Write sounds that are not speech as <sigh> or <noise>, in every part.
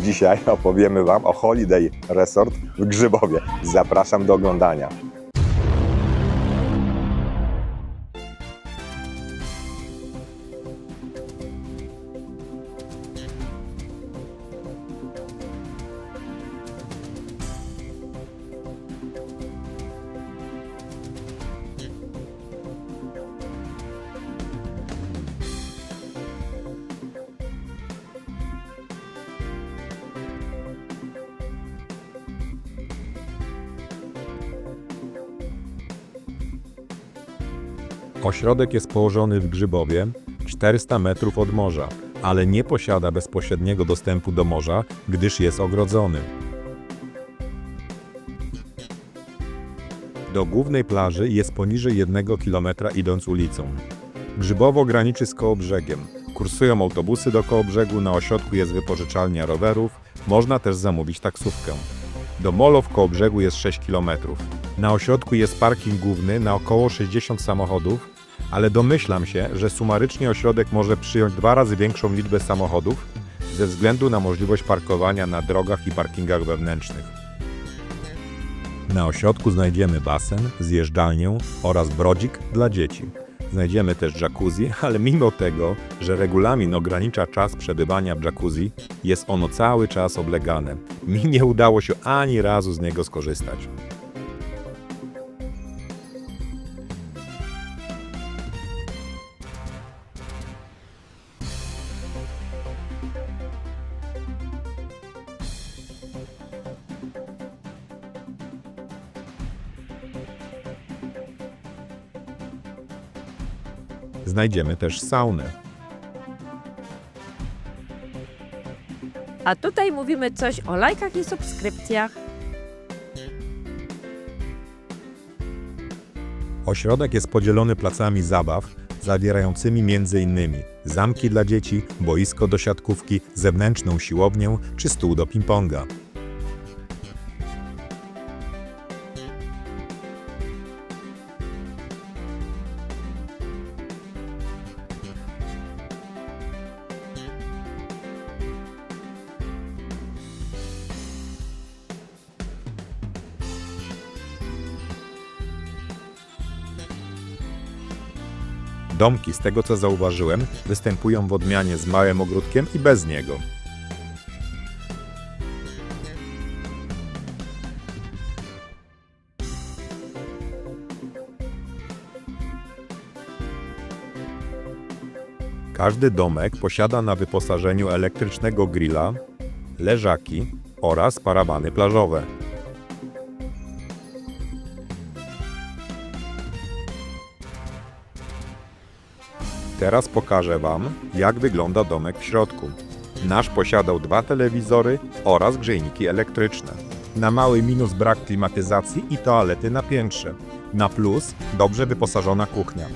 Dzisiaj opowiemy Wam o Holiday Resort w Grzybowie. Zapraszam do oglądania. Ośrodek jest położony w Grzybowie, 400 metrów od morza, ale nie posiada bezpośredniego dostępu do morza, gdyż jest ogrodzony. Do głównej plaży jest poniżej 1 km idąc ulicą. Grzybowo graniczy z Kołobrzegiem. Kursują autobusy do Kołobrzegu, na ośrodku jest wypożyczalnia rowerów, można też zamówić taksówkę. Do molo w Kołobrzegu jest 6 km. Na ośrodku jest parking główny na około 60 samochodów, ale domyślam się, że sumarycznie ośrodek może przyjąć dwa razy większą liczbę samochodów ze względu na możliwość parkowania na drogach i parkingach wewnętrznych. Na ośrodku znajdziemy basen, zjeżdżalnię oraz brodzik dla dzieci. Znajdziemy też jacuzzi, <laughs> ale mimo tego, że regulamin ogranicza czas przebywania w jacuzzi, jest ono cały czas oblegane. Mi nie udało się ani razu z niego skorzystać. Znajdziemy też saunę. A tutaj mówimy coś o lajkach i subskrypcjach. Ośrodek jest podzielony placami zabaw, zawierającymi m.in. zamki dla dzieci, boisko do siatkówki, zewnętrzną siłownię czy stół do ping-ponga. Domki, z tego co zauważyłem, występują w odmianie z małym ogródkiem i bez niego. Każdy domek posiada na wyposażeniu elektrycznego grilla, leżaki oraz parawany plażowe. Teraz pokażę Wam, jak wygląda domek w środku. Nasz posiadał dwa telewizory oraz grzejniki elektryczne. Na mały minus brak klimatyzacji i toalety na piętrze. Na plus dobrze wyposażona kuchnia.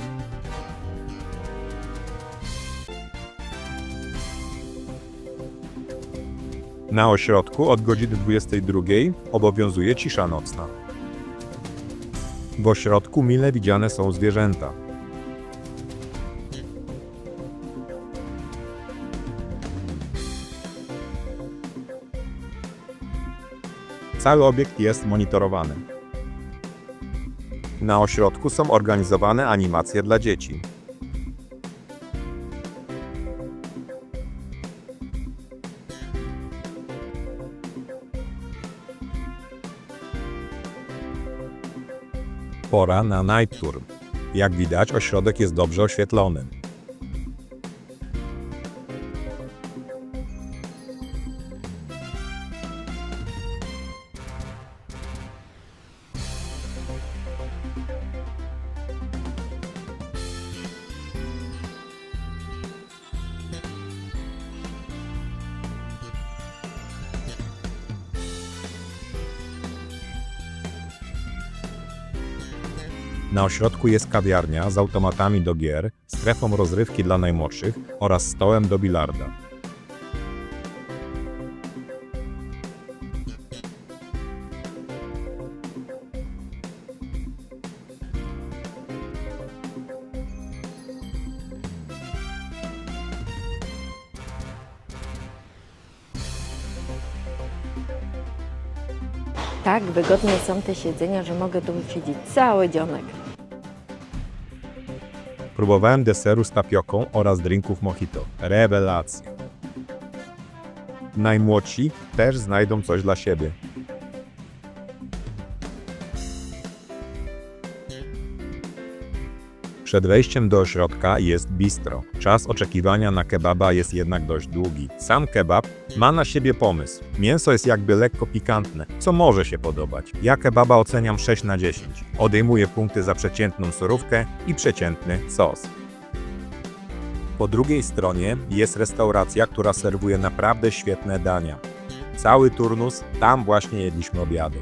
Na ośrodku od godziny 22 obowiązuje cisza nocna. W ośrodku mile widziane są zwierzęta. Cały obiekt jest monitorowany. Na ośrodku są organizowane animacje dla dzieci. Pora na night tour. Jak widać, ośrodek jest dobrze oświetlony. Na ośrodku jest kawiarnia z automatami do gier, strefą rozrywki dla najmłodszych oraz stołem do bilarda. Tak wygodne są te siedzenia, że mogę tu siedzieć cały dzionek. Próbowałem deseru z tapioką oraz drinków mojito. Rewelacja. Najmłodsi też znajdą coś dla siebie. Przed wejściem do ośrodka jest bistro. Czas oczekiwania na kebaba jest jednak dość długi. Sam kebab ma na siebie pomysł. Mięso jest jakby lekko pikantne, co może się podobać. Ja kebaba oceniam 6 na 10. Odejmuję punkty za przeciętną surówkę i przeciętny sos. Po drugiej stronie jest restauracja, która serwuje naprawdę świetne dania. Cały turnus tam właśnie jedliśmy obiady.